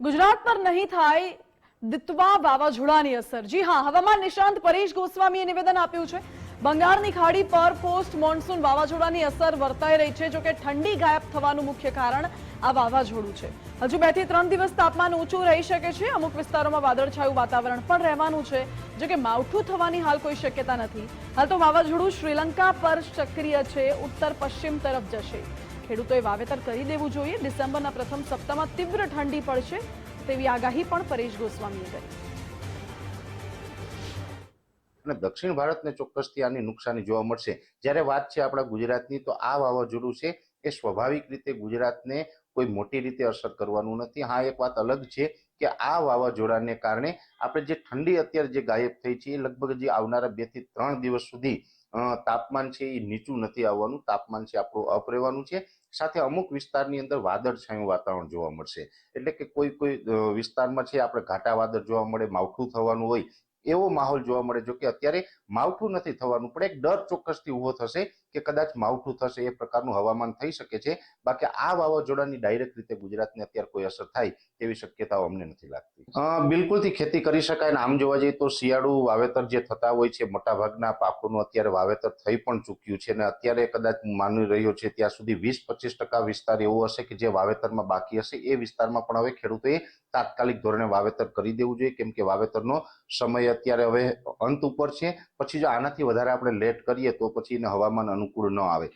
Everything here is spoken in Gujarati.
ગુજરાત પર નહીં થાય દિત્વા વાવાઝોડાની અસર. જી હા, હવામાન નિષ્ણાંત પરેશ ગોસ્વામીએ નિવેદન આપ્યું છે. બંગાળની ખાડી પર પોસ્ટ મોન્સૂન વાવાઝોડાની અસર વર્તાઈ રહી છે, જોકે ઠંડી ગાયબ થવાનું મુખ્ય કારણ આ વાવાઝોડું છે. હજુ બેથી ત્રણ દિવસ તાપમાન ઊંચું રહી શકે છે, અમુક વિસ્તારોમાં વાદળછાયું વાતાવરણ પણ રહેવાનું છે જો કે માવઠું થવાની હાલ કોઈ શક્યતા નથી. હાલ તો વાવાઝોડું શ્રીલંકા પર સક્રિય છે ઉત્તર પશ્ચિમ તરફ જશે. ખેડૂતોએ વાવેતર કરી દેવું જોઈએ. ડિસેમ્બરના પ્રથમ સપ્તાહમાં તીવ્ર ઠંડી પડશે તેવી આગાહી પણ પરેશ ગોસ્વામીએ કરી. અને દક્ષિણ ભારતને ચોક્કસથી આની નુકસાની જોવા મળશે. જ્યારે વાત છે આપણા ગુજરાતની, તો આ વાવાઝોડું છે એ સ્વાભાવિક રીતે ગુજરાતને કોઈ મોટી રીતે અસર કરવાનું નથી. હા, એક વાત અલગ છે કે આ વાવાઝોડાને કારણે આપણે જે ઠંડી અત્યારે જે ગાયબ થઈ છે, એ લગભગ જે આવનારા બેથી ત્રણ દિવસ સુધી તાપમાન છે એ નીચું નથી આવવાનું, તાપમાન છે આપણું અપ રહેવાનું છે. સાથે અમુક વિસ્તારની અંદર વાદળછાયું વાતાવરણ જોવા મળશે. એટલે કે કોઈ કોઈ વિસ્તારમાં છે આપણે ઘાટા વાદળ જોવા મળે, માવઠું થવાનું હોય એવો માહોલ જોવા મળે જો કે અત્યારે માવઠું નથી થવાનું, પણ એક ડર ચોક્કસથી ઊભો થશે કે કદાચ માવઠું થશે એ પ્રકારનું હવામાન થઈ શકે છે. બાકી આ વાવાઝોડાની ડાયરેક્ટ રીતે ગુજરાતને અત્યારે કોઈ અસર થાય એવી શક્યતાઓ અમને નથી લાગતી. બિલકુલથી ખેતી કરી શકાય ને આમ જોવા જઈએ તો શિયાળુ વાવેતર જે થતા હોય છે, મોટાભાગના પાકોનું અત્યારે વાવેતર થઈ પણ ચૂક્યું છે અને અત્યારે કદાચ માની રહ્યો છે ત્યાં સુધી વીસ પચીસ ટકા વિસ્તાર એવો હશે કે જે વાવેતરમાં બાકી હશે એ વિસ્તારમાં પણ હવે ખેડૂતોએ તાત્કાલિક ધોરણે વાવેતર કરી દેવું જોઈએ, કેમ કે વાવેતરનો સમય અત્યારે હવે અંત ઉપર છે. પછી જો આનાથી વધારે આપણે લેટ કરીએ તો પછી એને હવામાન અનુકૂળ ન આવે.